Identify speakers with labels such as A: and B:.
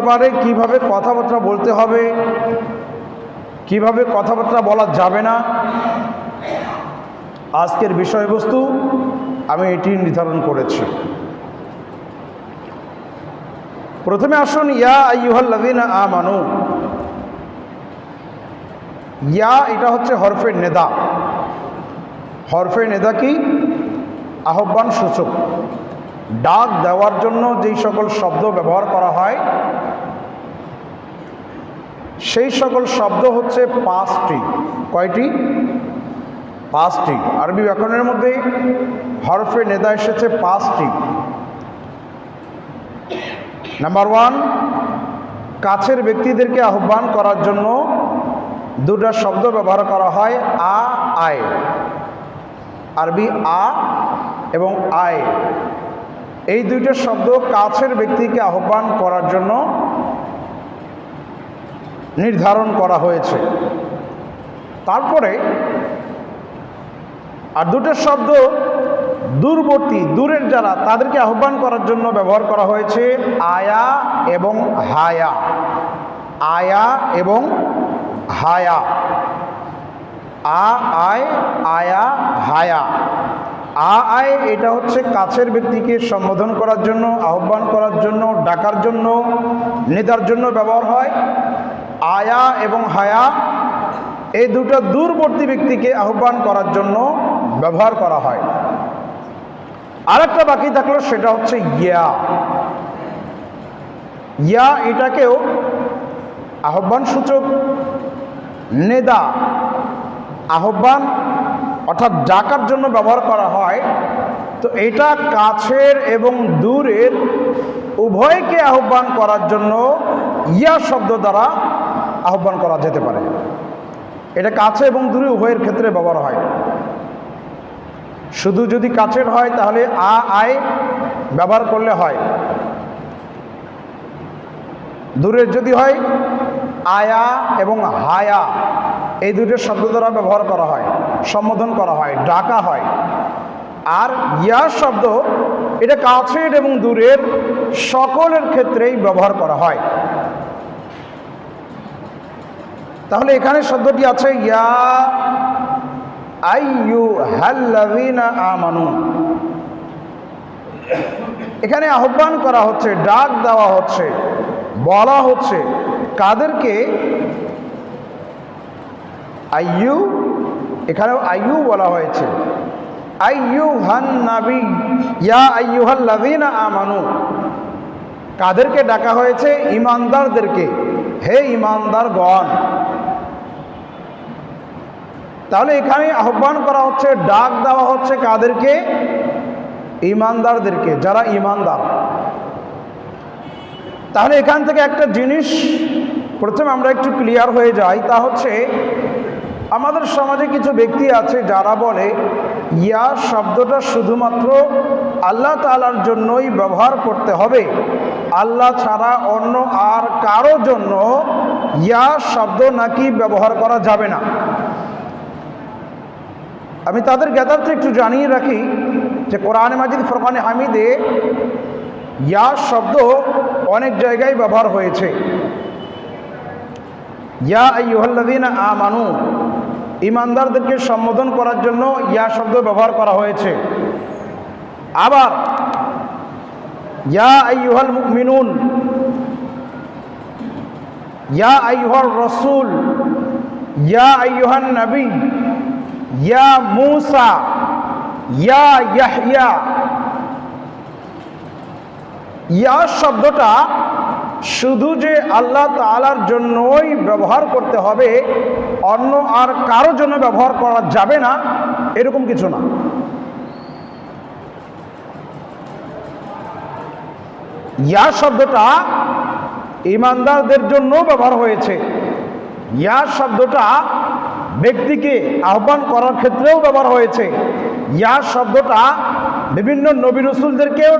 A: ব্যাপারে কীভাবে কথাবার্তা বলতে হবে, কীভাবে কথাবার্তা বলা যাবে না, আজকের বিষয়বস্তু আমি এটি নির্ধারণ করেছি। প্রথমে আসুন, ইয়া আইয়ুহাল্লাদিন আমানু। ইয়া এটা হচ্ছে হরফের নেদা। হরফের নেদা কি? আহ্বান সূচক। ডাক দেওয়ার জন্য যেই সকল শব্দ ব্যবহার করা হয়, সেই সকল শব্দ হচ্ছে পাঁচটি। কয়টি? পাঁচটি। আরবি ব্যাকরণের মধ্যে হরফে নেদা এসেছে পাঁচটি। নাম্বার ওয়ান কাছের ব্যক্তিদেরকে আহ্বান করার জন্য দুটা শব্দ ব্যবহার করা হয়, আ, আয়। আরবি আ এবং আয়। এই দুইটা শব্দ কাছের ব্যক্তিকে আহ্বান করার জন্য নির্ধারণ করা হয়েছে। তারপরে আর দুটো শব্দ দূরবর্তী, দূরের যারা, তাদেরকে আহ্বান করার জন্য ব্যবহার করা হয়েছে আয়া এবং হায়া। আয়া এবং হায়া। আ, আয়, আয়া, হায়া। আ আয় এটা হচ্ছে কাছের ব্যক্তিকে সম্বোধন করার জন্য, আহ্বান করার জন্য, ডাকার জন্য, নেতার জন্য ব্যবহার হয়। আয়া এবং হায়া এই দুটো দূরবর্তী ব্যক্তিকে আহ্বান করার জন্য ব্যবহার করা হয়। আরেকটা বাকি থাকল, সেটা হচ্ছে ইয়া। ইয়া এটাকেও আহ্বান সূচক নেদা, আহ্বান অর্থাৎ ডাকার জন্য ব্যবহার করা হয়, তো এটা কাছের এবং দূরের উভয়কে আহ্বান করার জন্য ইয়া শব্দ দ্বারা আহ্বান করা যেতে পারে। এটা কাছে এবং দূরে উভয়ের ক্ষেত্রে ব্যবহার হয়। শুধু যদি কাছের হয়, তাহলে আ, আয় ব্যবহার করলে হয়। দূরের যদি হয়, আয়া এবং হায়া, এই দুটো শব্দ দ্বারা ব্যবহার করা হয়। সম্বোধন করা হয়, ডাকা হয়। আর ইয়া শব্দ এটা কাছের এবং দূরের সকলের ক্ষেত্রেই ব্যবহার করা হয়। তাহলে এখানে শব্দটি আছে, ইয়া আইয়ু হাল্লাযিনা আমানু। এখানে আহ্বান করা হচ্ছে, ডাক দেওয়া হচ্ছে, বলা হচ্ছে। কাদেরকে? আইয়ু এখানেও আইয়ু বলা হয়েছে। আইয়ু হান নাবি, ইয়া আইয়ুহাল লাযিনা আমানু। কাদেরকে ডাকা হয়েছে? ইমানদারদেরকে। হে ইমানদারগণ। তাহলে এখানে আহ্বান করা হচ্ছে, ডাক দেওয়া হচ্ছে কাদেরকে? ইমানদারদেরকে, যারা ইমানদার। তাহলে এখান থেকে একটা জিনিস, প্রথমে আমরা একটু ক্লিয়ার হয়ে যাই, তা হচ্ছে আমাদের সমাজে কিছু ব্যক্তি আছে যারা বলে, ইয়া শব্দটা শুধুমাত্র আল্লাহ তালার জন্যই ব্যবহার করতে হবে। আল্লাহ ছাড়া অন্য আর কারও জন্য ইয়া শব্দ নাকি ব্যবহার করা যাবে না। আমি তাদের জ্ঞাতার্থে একটু জানিয়ে রাখি যে কোরআনে মাজিদ, ফরকানে হামিদে ইয়া শব্দ অনেক জায়গায় ব্যবহার হয়েছে। ইয়া আইয়ুহাল্লাযীনা আমানু ইমানদারদেরকে সম্বোধন করার জন্য ইয়া শব্দ ব্যবহার করা হয়েছে। আবার, ইয়া আইয়ুহাল মুমিনুন, ইয়া আইয়ুহার রসুল, ইয়া আইয়ুহান নবী, ইয়া মুসা, ইয়া ইয়াহইয়া। ইয়া শব্দটা শুধু যে আল্লাহ তালার জন্যই ব্যবহার করতে হবে, অন্য আর কারও জন্য ব্যবহার করা যাবে না, এরকম কিছু না। ইয়া শব্দটা ইমানদারদের জন্য ব্যবহার হয়েছে। ইয়া শব্দটা ব্যক্তিকে আহ্বান করার ক্ষেত্রেও ব্যবহার হয়েছে। ইয়া শব্দটা বিভিন্ন নবী রসুলদেরকেও